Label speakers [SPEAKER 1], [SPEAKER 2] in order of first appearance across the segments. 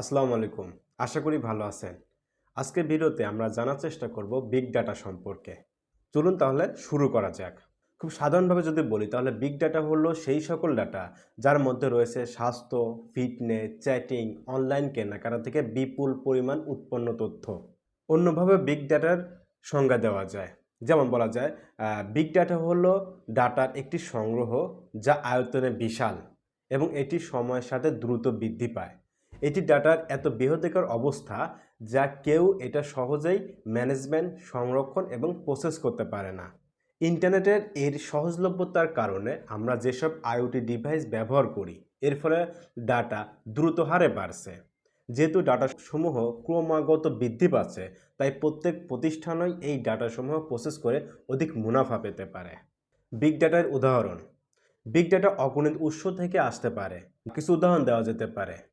[SPEAKER 1] আসসালামু আলাইকুম। আশা করি ভালো আছেন। আজকের ভিডিওতে আমরা জানার চেষ্টা করব বিগ ডাটা সম্পর্কে। চলুন তাহলে শুরু করা যাক। খুব সাধারণভাবে যদি বলি, তাহলে বিগ ডাটা হলো সেই সকল ডাটা যার মধ্যে রয়েছে স্বাস্থ্য ফিটনেস চ্যাটিং অনলাইন কেনাকাটা থেকে বিপুল পরিমাণ উৎপন্ন তথ্য। অন্যভাবে বিগ ডাটার সংজ্ঞা দেওয়া যায়। যেমন বলা যায় বিগ ডাটা হলো ডাটার একটি সংগ্রহ যা আয়তনে বিশাল এবং এটি সময়ের সাথে দ্রুত বৃদ্ধি পায়। এটি ডাটার এত বৃহদাকার অবস্থা যা কেউ এটা সহজেই ম্যানেজমেন্ট, সংরক্ষণ এবং প্রসেস করতে পারে না। ইন্টারনেটের এর সহজলভ্যতার কারণে আমরা যেসব আইওটি ডিভাইস ব্যবহার করি, এর ফলে ডাটা দ্রুত হারে বাড়ছে। যেহেতু ডাটাসমূহ ক্রমাগত বৃদ্ধি পাচ্ছে, তাই প্রত্যেক প্রতিষ্ঠানই এই ডাটাসমূহ প্রসেস করে অধিক মুনাফা পেতে পারে। বিগ ডাটার উদাহরণ। বিগ ডাটা অগণিত উৎস থেকে আসতে পারে। কিছু উদাহরণ দেওয়া যেতে পারে।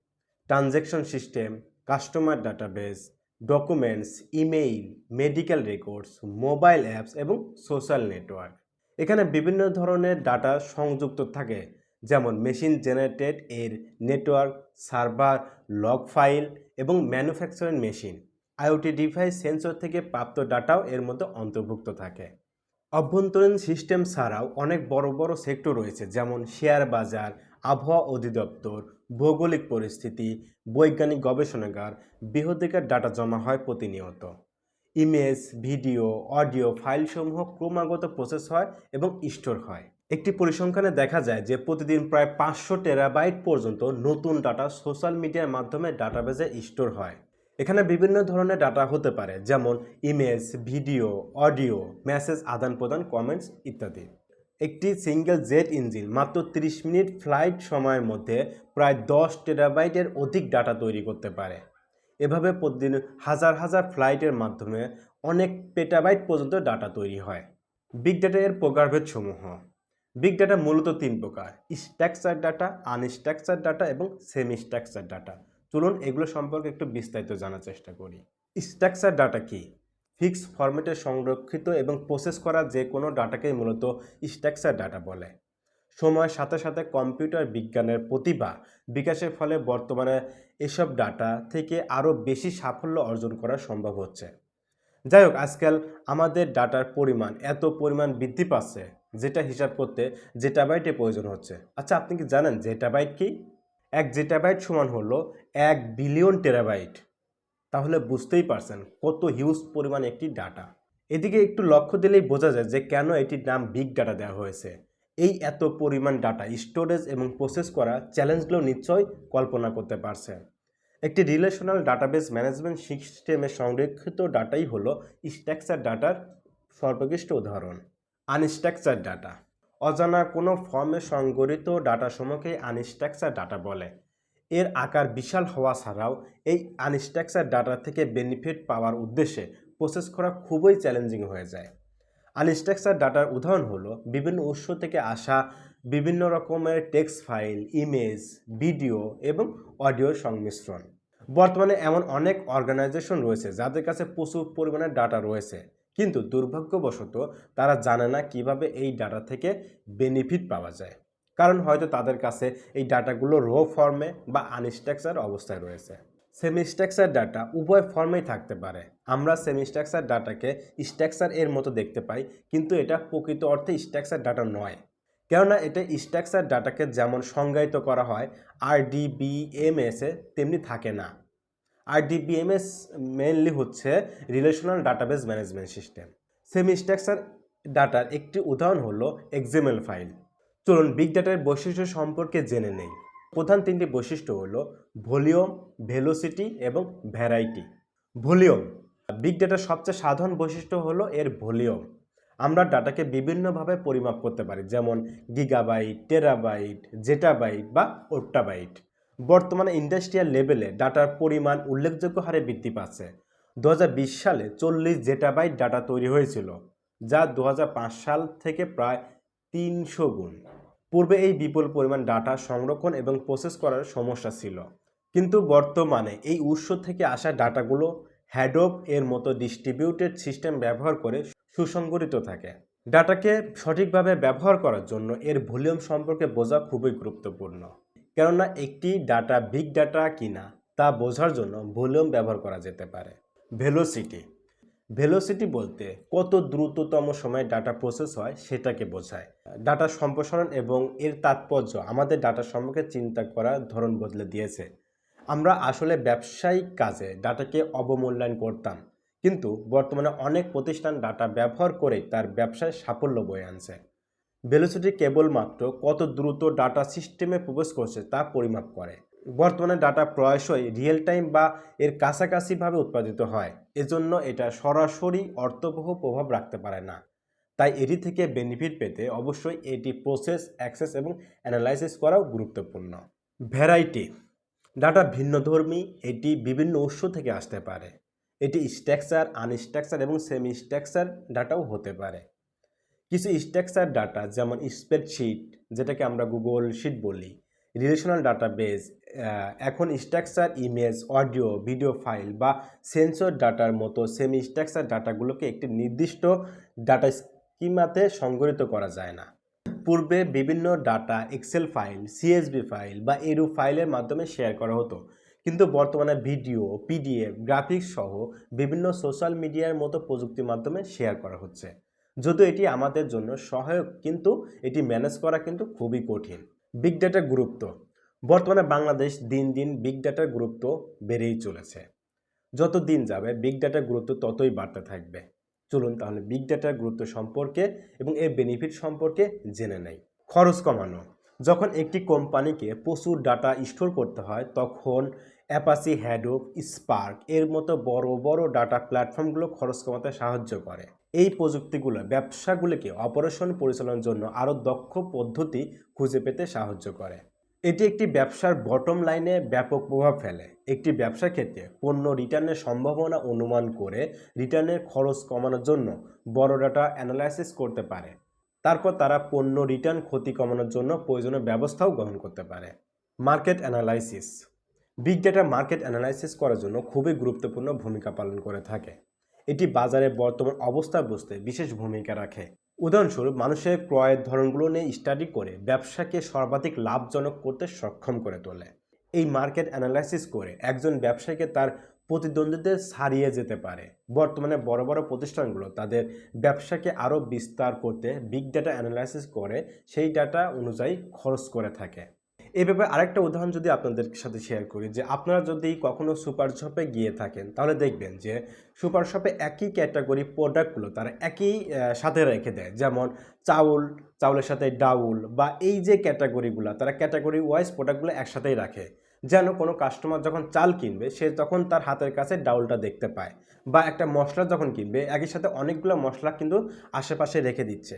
[SPEAKER 1] Transaction system, customer database, documents, email, medical records, mobile apps এবং সোশ্যাল নেটওয়ার্ক। এখানে বিভিন্ন ধরনের ডাটা সংযুক্ত থাকে, যেমন মেশিন জেনারেটেড এর নেটওয়ার্ক, সার্ভার, লগ ফাইল এবং manufacturing machine. IoT device sensor থেকে প্রাপ্ত ডাটাও এর মধ্যে অন্তর্ভুক্ত থাকে। অভ্যন্তরীণ সিস্টেম ছাড়াও অনেক বড় বড় সেক্টর রয়েছে, যেমন শেয়ার বাজার আবহাওয়া অধিদপ্তর, ভৌগোলিক পরিস্থিতি, বৈজ্ঞানিক গবেষণাগার বৃহদাকার ডাটা জমা হয় প্রতিনিয়ত। ইমেজ, ভিডিও অডিও ফাইলসমূহ ক্রমাগত প্রসেস হয় এবং স্টোর হয়। একটি পরিসংখ্যানে দেখা যায় যে প্রতিদিন প্রায় পাঁচশো টেরাবাইট পর্যন্ত নতুন ডাটা সোশ্যাল মিডিয়ার মাধ্যমে ডাটাবেজে স্টোর হয়। এখানে বিভিন্ন ধরনের ডাটা হতে পারে, যেমন ইমেজ, ভিডিও অডিও মেসেজ আদান প্রদান কমেন্টস ইত্যাদি। একটি সিঙ্গেল জেট ইঞ্জিন, মাত্র 30 মিনিট ফ্লাইট সময়ের মধ্যে প্রায় দশ টেরাবাইটের অধিক ডাটা তৈরি করতে পারে। এভাবে প্রতিদিন হাজার হাজার ফ্লাইটের মাধ্যমে অনেক পেটাবাইট পর্যন্ত ডাটা তৈরি হয়। বিগ ডাটা এর প্রকারভেদ সমূহ বিগ ডাটা মূলত তিন প্রকার, স্ট্রাকচার ডাটা, আনস্ট্রাকচার ডাটা এবং সেমি স্ট্রাকচার ডাটা। চলুন এগুলো সম্পর্কে একটু বিস্তারিত জানার চেষ্টা করি। স্ট্রাকচার ডাটা কি? ফিক্স ফরম্যাটে সংরক্ষিত এবং প্রসেস করা যে কোনো ডাটাকেই মূলত স্ট্রাকচার ডাটা বলে। সময়ের সাথে সাথে কম্পিউটার বিজ্ঞানের প্রতিভা বিকাশের ফলে বর্তমানে এসব ডাটা থেকে আরও বেশি সাফল্য অর্জন করা সম্ভব হচ্ছে। যাই হোক, আজকাল আমাদের ডাটার পরিমাণ এত পরিমাণ বৃদ্ধি পাচ্ছে, যেটা হিসাব করতে জেটাবাইটে প্রয়োজন হচ্ছে। আচ্ছা আপনি কি জানেন জেটাবাইট কি? এক জেটাবাইট সমান হলো এক বিলিয়ন টেরাবাইট। তাহলে বুঝতেই পারছেন কত হিউজ পরিমাণ একটি ডাটা। এদিকে একটু লক্ষ্য দিলেই বোঝা যায় যে কেন এটির নাম বিগ ডাটা দেওয়া হয়েছে। এই এত পরিমাণ ডাটা স্টোরেজ এবং প্রসেস করা চ্যালেঞ্জগুলো নিশ্চয়ই কল্পনা করতে পারছেন। একটি রিলেশনাল ডাটাবেস ম্যানেজমেন্ট সিস্টেমে সংরক্ষিত ডাটাই হলো স্ট্রাকচার ডাটার সর্বকৃষ্ট উদাহরণ আনস্ট্রাকচার ডাটা অজানা কোনো ফর্মে সংগঠিত ডাটাসমূহকে আনস্ট্রাকচার ডাটা বলে। এর আকার বিশাল হওয়া ছাড়াও এই আনস্ট্রাকচার ডাটা থেকে বেনিফিট পাওয়ার উদ্দেশ্যে প্রসেস করা খুবই চ্যালেঞ্জিং হয়ে যায়। আনস্ট্রাকচার ডাটার উদাহরণ হলো, বিভিন্ন উৎস থেকে আসা বিভিন্ন রকমের টেক্সট ফাইল ইমেজ ভিডিও এবং অডিওর সংমিশ্রণ। বর্তমানে এমন অনেক অর্গানাইজেশন রয়েছে যাদের কাছে প্রচুর পরিমাণে ডাটা রয়েছে, কিন্তু দুর্ভাগ্যবশত তারা জানে না কীভাবে এই ডাটা থেকে বেনিফিট পাওয়া যায়। কারণ হয়তো তাদের কাছে এই ডাটাগুলো রো ফর্মে বা আনস্ট্রাকচার অবস্থায় রয়েছে। সেমিস্ট্রাকচার ডাটা উভয় ফর্মেই থাকতে পারে। আমরা সেমিস্ট্রাকচার ডাটাকে স্ট্রাকচার এর মতো দেখতে পাই, কিন্তু এটা প্রকৃত অর্থে স্ট্রাকচার ডাটা নয়। কেননা এটা স্ট্রাকচার ডাটাকে যেমন সংজ্ঞায়িত করা হয় আর ডিবিএমএসে তেমনি থাকে না। আর ডিবিএমএস মেনলি হচ্ছে relational database management system semistructure ডাটার একটি উদাহরণ হলো এক্সএমএল ফাইল চলুন বিগ ডাটার বৈশিষ্ট্য সম্পর্কে জেনে নেই। প্রধান তিনটি বৈশিষ্ট্য হলো ভলিউম, ভেলোসিটি এবং ভ্যারাইটি। ভলিউম বিগ ডাটার সবচেয়ে সাধারণ বৈশিষ্ট্য হলো এর ভলিউম। আমরা ডাটাকে বিভিন্নভাবে পরিমাপ করতে পারি, যেমন গিগাবাইট টেরাবাইট জেটাবাইট বা ওট্টাবাইট বর্তমানে ইন্ডাস্ট্রিয়াল লেভেলে ডাটার পরিমাণ উল্লেখযোগ্য হারে বৃদ্ধি পাচ্ছে। দু হাজার বিশ সালে চল্লিশ জেটাবাইট ডাটা তৈরি হয়েছিল, যা দু হাজার পাঁচ সাল থেকে প্রায় তিনশো গুণ। পূর্বে এই বিপুল পরিমাণ ডাটা সংরক্ষণ এবং প্রসেস করার সমস্যা ছিল। কিন্তু বর্তমানে এই উৎস থেকে আসা ডাটাগুলো হ্যাডোপ এর মতো ডিস্ট্রিবিউটেড সিস্টেম ব্যবহার করে সুসংগঠিত থাকে। ডাটাকে সঠিকভাবে ব্যবহার করার জন্য এর ভলিউম সম্পর্কে বোঝা খুবই গুরুত্বপূর্ণ। কেননা একটি ডাটা বিগ ডাটা কিনা তা বোঝার জন্য ভলিউম ব্যবহার করা যেতে পারে। ভেলোসিটি ভেলোসিটি বলতে কত দ্রুততম সময়ে ডাটা প্রসেস হয় সেটাকে বোঝায়। ডাটা সম্প্রসারণ এবং এর তাৎপর্য আমাদের ডাটা সম্পর্কে চিন্তা করার ধরন বদলে দিয়েছে। আমরা আসলে ব্যবসায়িক কাজে ডাটাকে অবমূল্যায়ন করতাম, কিন্তু বর্তমানে অনেক প্রতিষ্ঠান ডাটা ব্যবহার করে তার ব্যবসায় সাফল্য বয়ে আনছে। ভেলোসিটি কেবলমাত্র কত দ্রুত ডাটা সিস্টেমে প্রবেশ করছে তা পরিমাপ করে। বর্তমানে ডাটা প্রায়শই রিয়েল টাইম বা এর কাছাকাছিভাবে উৎপাদিত হয়। এজন্য এটা সরাসরি অর্থবহ প্রভাব রাখতে পারে না। তাই এটি থেকে বেনিফিট পেতে অবশ্যই এটি প্রসেস অ্যাক্সেস এবং অ্যানালাইসিস করাও গুরুত্বপূর্ণ। ভ্যারাইটি ডাটা ভিন্নধর্মী, এটি বিভিন্ন উৎস থেকে আসতে পারে। এটি স্ট্রাকচার আনস্ট্রাকচার এবং সেমি স্ট্রাকচার ডাটাও হতে পারে। কিছু স্ট্রাকচার ডাটা যেমন স্প্রেডশিট যেটাকে আমরা গুগল শিট বলি রিলেশনাল ডাটাবেজ এখন structure image audio video file বা সেন্সর ডাটার মতো সেমি স্ট্রাকচার ডাটাগুলোকে একটি নির্দিষ্ট ডাটা স্কিমাতে সংগঠিত করা যায় না। পূর্বে বিভিন্ন data Excel file CSV file বা এরু ফাইলের মাধ্যমে শেয়ার করা হতো। কিন্তু বর্তমানে ভিডিও পিডিএফ গ্রাফিক্স সহ বিভিন্ন সোশ্যাল মিডিয়ার মতো প্রযুক্তির মাধ্যমে শেয়ার করা হচ্ছে। যদিও এটি আমাদের জন্য সহায়ক, কিন্তু এটি ম্যানেজ করা কিন্তু খুবই কঠিন। বিগ ডাটার গুরুত্ব। বর্তমানে বাংলাদেশ দিন দিন বিগ ডাটার গুরুত্ব বেড়েই চলেছে। যত দিন যাবে বিগ ডাটার গুরুত্ব ততই বাড়তে থাকবে। চলুন তাহলে বিগ ডাটার গুরুত্ব সম্পর্কে এবং এর বেনিফিট সম্পর্কে জেনে নেই। খরচ কমানো। যখন একটি কোম্পানিকে প্রচুর ডাটা স্টোর করতে হয়, তখন অ্যাপাসি হ্যাডোপ স্পার্ক এর মতো বড় বড় ডাটা প্ল্যাটফর্মগুলো খরচ কমাতে সাহায্য করে। এই প্রযুক্তিগুলো ব্যবসাগুলিকে অপারেশন পরিচালনার জন্য আরও দক্ষ পদ্ধতি খুঁজে পেতে সাহায্য করে। এটি একটি ব্যবসার বটম লাইনে ব্যাপক প্রভাব ফেলে। একটি ব্যবসা ক্ষেত্রে পণ্য রিটার্নের সম্ভাবনা অনুমান করে রিটার্নের খরচ কমানোর জন্য বড় ডাটা অ্যানালাইসিস করতে পারে। তারপর তারা পণ্য রিটার্ন ক্ষতি কমানোর জন্য প্রয়োজনীয় ব্যবস্থাও গ্রহণ করতে পারে। Market analysis big data market analysis করার জন্য খুবই গুরুত্বপূর্ণ ভূমিকা পালন করে থাকে। এটি বাজারের বর্তমান অবস্থা বুঝতে বিশেষ ভূমিকা রাখে। উদাহরণস্বরূপ, মানুষের ক্রয়ের ধরনগুলো নিয়ে স্টাডি করে ব্যবসাকে সর্বাধিক লাভজনক করতে সক্ষম করে তোলে। এই মার্কেট অ্যানালাইসিস করে একজন ব্যবসায়ীকে তার প্রতিদ্বন্দ্বীদের ছাড়িয়ে যেতে পারে। বর্তমানে বড় বড় প্রতিষ্ঠানগুলো তাদের ব্যবসাকে আরও বিস্তার করতে বিগ ডাটা অ্যানালাইসিস করে সেই ডাটা অনুযায়ী খরচ করে থাকে। এই ব্যাপারে আরেকটা উদাহরণ যদি আপনাদের সাথে শেয়ার করি, যে আপনারা যদি কখনো সুপার শপে গিয়ে থাকেন, তাহলে দেখবেন যে সুপার শপে একই ক্যাটাগরি প্রোডাক্টগুলো তারা একই সাথে রেখে দেয়। যেমন চাউল, চাউলের সাথে ডাউল বা এই যে ক্যাটাগরিগুলো তারা ক্যাটাগরি ওয়াইজ প্রোডাক্টগুলো একসাথেই রাখে। যেন কোনো কাস্টমার যখন চাল কিনবে, সে তখন তার হাতের কাছে ডাউলটা দেখতে পায় বা একটা মশলা যখন কিনবে, একই সাথে অনেকগুলো মশলা কিন্তু আশেপাশে রেখে দিচ্ছে।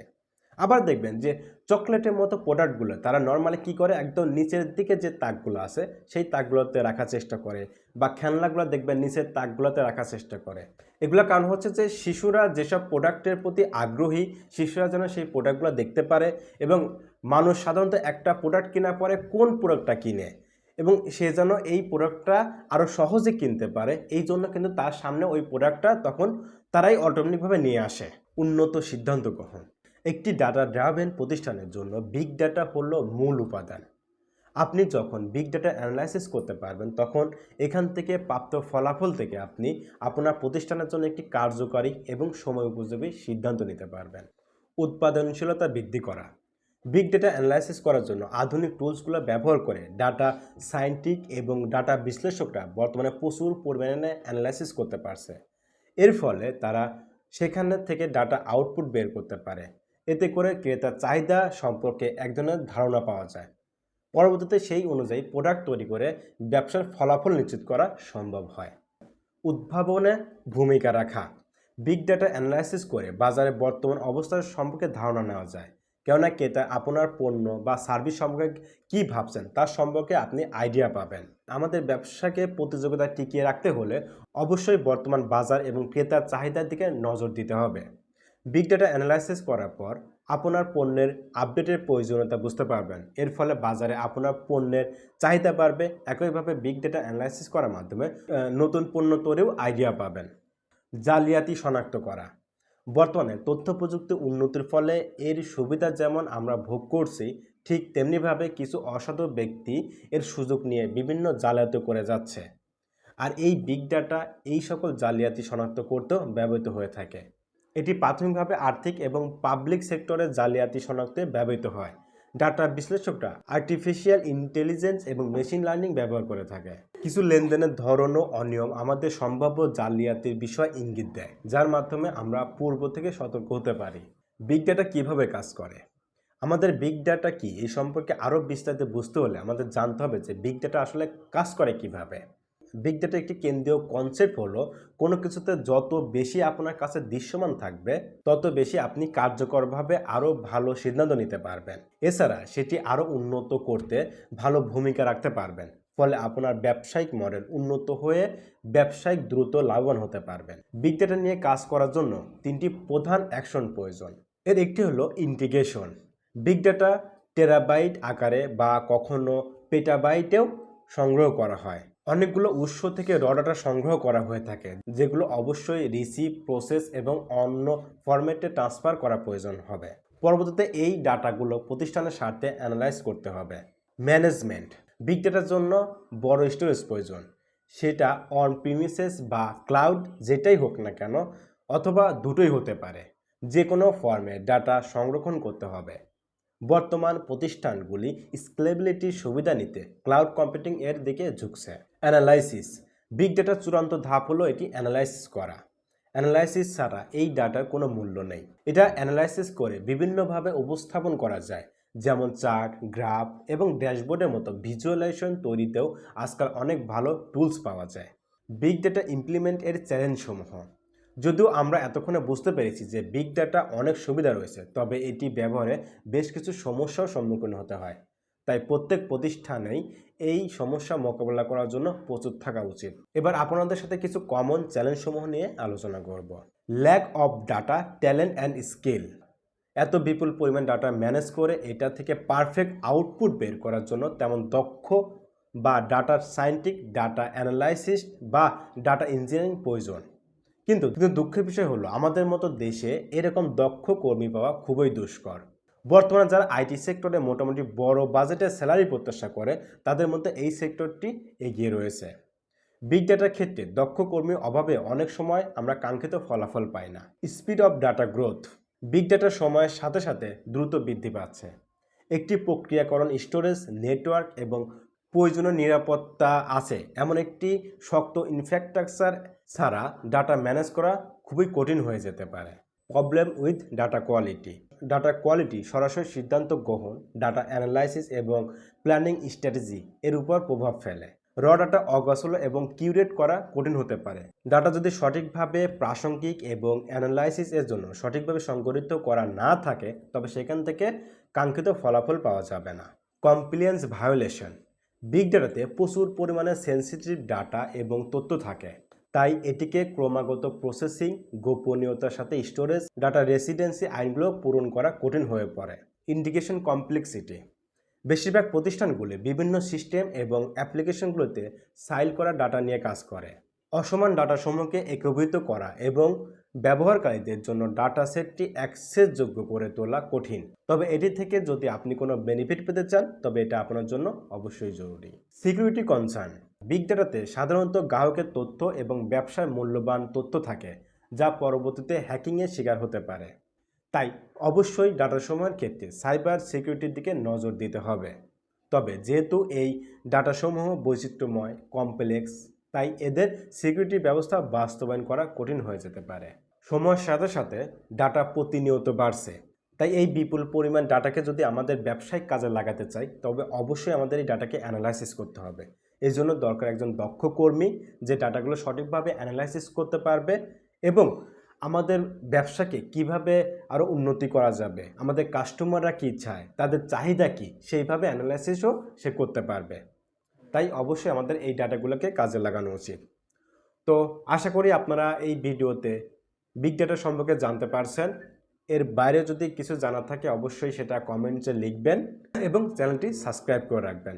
[SPEAKER 1] আবার দেখবেন যে চকলেটের মতো প্রোডাক্টগুলো তারা নর্মালি কি করে? একদম নিচের দিকে যে তাকগুলো আছে, সেই তাকগুলোতে রাখার চেষ্টা করে। বা খেলনাগুলো দেখবেন নিচের তাকগুলোতে রাখার চেষ্টা করে। এগুলো কারণ হচ্ছে যে শিশুরা যেসব প্রোডাক্টের প্রতি আগ্রহী, শিশুরা যেন সেই প্রোডাক্টগুলো দেখতে পারে এবং মানুষ সাধারণত একটা প্রোডাক্ট কেনার পরে কোন প্রোডাক্টটা কিনে এবং সে যেন এই প্রোডাক্টটা আরও সহজে কিনতে পারে, এই জন্য কিন্তু তার সামনে ওই প্রোডাক্টটা তখন তারাই অটোমেটিকভাবে নিয়ে আসে। উন্নত সিদ্ধান্ত গ্রহণ। একটি ডাটা ড্রাভেন প্রতিষ্ঠানের জন্য বিগ ডাটা হলো মূল উপাদান। আপনি যখন বিগ ডাটা অ্যানালাইসিস করতে পারবেন, তখন এখান থেকে প্রাপ্ত ফলাফল থেকে আপনি আপনার প্রতিষ্ঠানের জন্য একটি কার্যকারী এবং সময় উপযোগী সিদ্ধান্ত নিতে পারবেন। উৎপাদনশীলতা বৃদ্ধি করা। বিগ ডেটা অ্যানালাইসিস করার জন্য আধুনিক টুলসগুলো ব্যবহার করে ডাটা সায়েন্টিক এবং ডাটা বিশ্লেষকরা বর্তমানে প্রচুর পরিমাণে অ্যানালাইসিস করতে পারছে। এর ফলে তারা সেখানে থেকে ডাটা আউটপুট বের করতে পারে। এতে করে ক্রেতার চাহিদা সম্পর্কে এক ধরনের ধারণা পাওয়া যায়। পরবর্তীতে সেই অনুযায়ী প্রোডাক্ট তৈরি করে ব্যবসার ফলাফল নিশ্চিত করা সম্ভব হয়। উদ্ভাবনে ভূমিকা রাখা। বিগ ডাটা অ্যানালাইসিস করে বাজারে বর্তমান অবস্থার সম্পর্কে ধারণা নেওয়া যায়। কেননা ক্রেতা আপনার পণ্য বা সার্ভিস সম্পর্কে কী ভাবছেন তার সম্পর্কে আপনি আইডিয়া পাবেন। আমাদের ব্যবসাকে প্রতিযোগিতায় টিকিয়ে রাখতে হলে অবশ্যই বর্তমান বাজার এবং ক্রেতার চাহিদার দিকে নজর দিতে হবে। বিগ ডাটা অ্যানালাইসিস করার পর আপনার পণ্যের আপডেটের প্রয়োজনীয়তা বুঝতে পারবেন। এর ফলে বাজারে আপনার পণ্যের চাহিদা বাড়বে। একইভাবে বিগ ডেটা অ্যানালাইসিস করার মাধ্যমে নতুন পণ্য তৈরিও আইডিয়া পাবেন। জালিয়াতি শনাক্ত করা। বর্তমানে তথ্য প্রযুক্তি উন্নতির ফলে এর সুবিধা যেমন আমরা ভোগ করছি, ঠিক তেমনিভাবে কিছু অসাধু ব্যক্তি এর সুযোগ নিয়ে বিভিন্ন জালিয়াতি করে যাচ্ছে। আর এই বিগ ডাটা এই সকল জালিয়াতি শনাক্ত করতেও ব্যবহৃত হয়ে থাকে। এটি প্রাথমিকভাবে আর্থিক এবং পাবলিক সেক্টরের জালিয়াতি শনাক্তে ব্যবহৃত হয়। ডাটা বিশ্লেষকরা আর্টিফিশিয়াল ইন্টেলিজেন্স এবং মেশিন লার্নিং ব্যবহার করে থাকে। কিছু লেনদেনের ধরন ও অনিয়ম আমাদের সম্ভাব্য জালিয়াতির বিষয় ইঙ্গিত দেয়, যার মাধ্যমে আমরা পূর্ব থেকে সতর্ক হতে পারি। বিগ ডাটা কীভাবে কাজ করে? আমাদের বিগ ডাটা কি? এই সম্পর্কে আরও বিস্তারিত বুঝতে হলে আমাদের জানতে হবে যে বিগ ডাটা আসলে কাজ করে কীভাবে। বিগ ডাটা একটি কেন্দ্রীয় কনসেপ্ট হলো, কোনো কিছুতে যত বেশি আপনার কাছে দৃশ্যমান থাকবে, তত বেশি আপনি কার্যকরভাবে আরও ভালো সিদ্ধান্ত নিতে পারবেন। এছাড়া সেটি আরও উন্নত করতে ভালো ভূমিকা রাখতে পারবেন। ফলে আপনার ব্যবসায়িক মডেল উন্নত হয়ে ব্যবসায়িক দ্রুত লাভবান হতে পারবেন। বিগ ডাটা নিয়ে কাজ করার জন্য তিনটি প্রধান অ্যাকশন প্রয়োজন। এর একটি হলো ইন্টিগ্রেশন বিগ ডাটা টেরাবাইট আকারে বা কখনো পেটাবাইটেও সংগ্রহ করা হয়। অনেকগুলো উৎস থেকে র ডাটা সংগ্রহ করা হয়ে থাকে, যেগুলো অবশ্যই রিসিভ প্রসেস এবং অন্য ফরম্যাটে ট্রান্সফার করা প্রয়োজন হবে। পরবর্তীতে এই ডাটাগুলো প্রতিষ্ঠানের স্বার্থে অ্যানালাইজ করতে হবে। ম্যানেজমেন্ট বিগ ডাটার জন্য বড় স্টোরেজ প্রয়োজন। সেটা অন প্রিমিসেস বা ক্লাউড যেটাই হোক না কেন, অথবা দুটোই হতে পারে। যে কোনো ফর্মে ডাটা সংরক্ষণ করতে হবে। বর্তমান প্রতিষ্ঠানগুলি স্কেলেবিলিটির সুবিধা নিতে ক্লাউড কম্পিউটিং এর দিকে ঝুঁকছে। অ্যানালাইসিস। বিগ ডাটার চূড়ান্ত ধাপ হলো এটি অ্যানালাইসিস করা। অ্যানালাইসিস ছাড়া এই ডাটার কোনো মূল্য নেই। এটা অ্যানালাইসিস করে বিভিন্নভাবে উপস্থাপন করা যায়, যেমন চার্ট, গ্রাফ এবং ড্যাশবোর্ডের মতো ভিজুয়ালাইজেশন তৈরিতেও আজকাল অনেক ভালো টুলস পাওয়া যায়। বিগ ডাটা ইমপ্লিমেন্ট এর চ্যালেঞ্জসমূহ। যদিও আমরা এতক্ষণে বুঝতে পেরেছি যে বিগ ডাটা অনেক সুবিধা রয়েছে, তবে এটি ব্যবহারে বেশ কিছু সমস্যার সম্মুখীন হতে হয়। তাই প্রত্যেক প্রতিষ্ঠানেই এই সমস্যা মোকাবেলা করার জন্য প্রস্তুত থাকা উচিত। এবার আপনাদের সাথে কিছু কমন চ্যালেঞ্জসমূহ নিয়ে আলোচনা করব। Lack of data talent and skill এত বিপুল পরিমাণ ডাটা ম্যানেজ করে এটা থেকে পারফেক্ট আউটপুট বের করার জন্য তেমন দক্ষ বা ডাটা সায়েন্টিফিক ডাটা অ্যানালাইসিস বা ডাটা ইঞ্জিনিয়ারিং প্রয়োজন। কিন্তু কিন্তু দুঃখের বিষয় হলো, আমাদের মতো দেশে এরকম দক্ষ কর্মী পাওয়া খুবই দুষ্কর। বর্তমানে যারা আইটি সেক্টরে মোটামুটি বড় বাজেটের স্যালারি প্রত্যাশা করে, তাদের মধ্যে এই সেক্টরটি এগিয়ে রয়েছে। বিগ ডাটার ক্ষেত্রে দক্ষ কর্মীর অভাবে অনেক সময় আমরা কাঙ্ক্ষিত ফলাফল পাই না। Speed of data growth big ডাটার সময়ের সাথে সাথে দ্রুত বৃদ্ধি পাচ্ছে। একটি প্রক্রিয়াকরণ স্টোরেজ নেটওয়ার্ক এবং প্রয়োজনীয় নিরাপত্তা আছে, এমন একটি শক্ত ইনফ্রাস্ট্রাকচার ছাড়া ডাটা ম্যানেজ করা খুবই কঠিন হয়ে যেতে পারে। Problem with data quality data quality, সরাসরি সিদ্ধান্ত গ্রহণ, ডাটা অ্যানালাইসিস এবং প্ল্যানিং স্ট্র্যাটেজি এর উপর প্রভাব ফেলে। র ডাটা অগোছল এবং কিউরেট করা কঠিন হতে পারে। ডাটা যদি সঠিকভাবে প্রাসঙ্গিক এবং অ্যানালাইসিস এর জন্য সঠিকভাবে সংগঠিত করা না থাকে, তবে সেখান থেকে কাঙ্ক্ষিত ফলাফল পাওয়া যাবে না। Compliance violation. বিগ ডাটাতে প্রচুর পরিমাণে সেন্সিটিভ ডাটা এবং তথ্য থাকে। তাই এটিকে ক্রমাগত প্রসেসিং, গোপনীয়তার সাথে স্টোরেজ, ডাটা রেসিডেন্সি আইনগুলো পূরণ করা কঠিন হয়ে পড়ে। Indication complexity. বেশিরভাগ প্রতিষ্ঠানগুলি বিভিন্ন সিস্টেম এবং অ্যাপ্লিকেশনগুলোতে সাইল করা ডাটা নিয়ে কাজ করে। অসমান ডাটাসমূহকে একীভূত করা এবং ব্যবহারকারীদের জন্য ডাটা সেটটি অ্যাক্সেসযোগ্য করে তোলা কঠিন। তবে এটি থেকে যদি আপনি কোনো বেনিফিট পেতে চান, তবে এটা আপনার জন্য অবশ্যই জরুরি। Security concern. বিগ ডাটাতে সাধারণত গ্রাহকের তথ্য এবং ব্যবসার মূল্যবান তথ্য থাকে, যা পরবর্তীতে হ্যাকিংয়ের শিকার হতে পারে। তাই অবশ্যই ডাটা সমূহের ক্ষেত্রে সাইবার সিকিউরিটির দিকে নজর দিতে হবে। তবে যেহেতু এই ডাটাসমূহ বৈচিত্র্যময় কমপ্লেক্স তাই এদের সিকিউরিটি ব্যবস্থা বাস্তবায়ন করা কঠিন হয়ে যেতে পারে। সময়ের সাথে সাথে ডাটা প্রতিনিয়ত বাড়ছে, তাই এই বিপুল পরিমাণ ডাটাকে যদি আমাদের ব্যবসায়িক কাজে লাগাতে চাই, তবে অবশ্যই আমাদের এই ডাটাকে অ্যানালাইসিস করতে হবে। এই জন্য দরকার একজন দক্ষ কর্মী যে ডাটাগুলো সঠিকভাবে অ্যানালাইসিস করতে পারবে এবং আমাদের ব্যবসাকে কীভাবে আরও উন্নতি করা যাবে, আমাদের কাস্টমাররা কী চায়, তাদের চাহিদা কী, সেইভাবে অ্যানালাইসিসও সে করতে পারবে। তাই অবশ্যই আমাদের এই ডাটাগুলোকে কাজে লাগানো উচিত। তো আশা করি আপনারা এই ভিডিওতে বিগ ডাটা সম্পর্কে জানতে পারছেন। এর বাইরে যদি কিছু জানা থাকে অবশ্যই সেটা কমেন্টসে লিখবেন এবং চ্যানেলটি সাবস্ক্রাইব করে রাখবেন।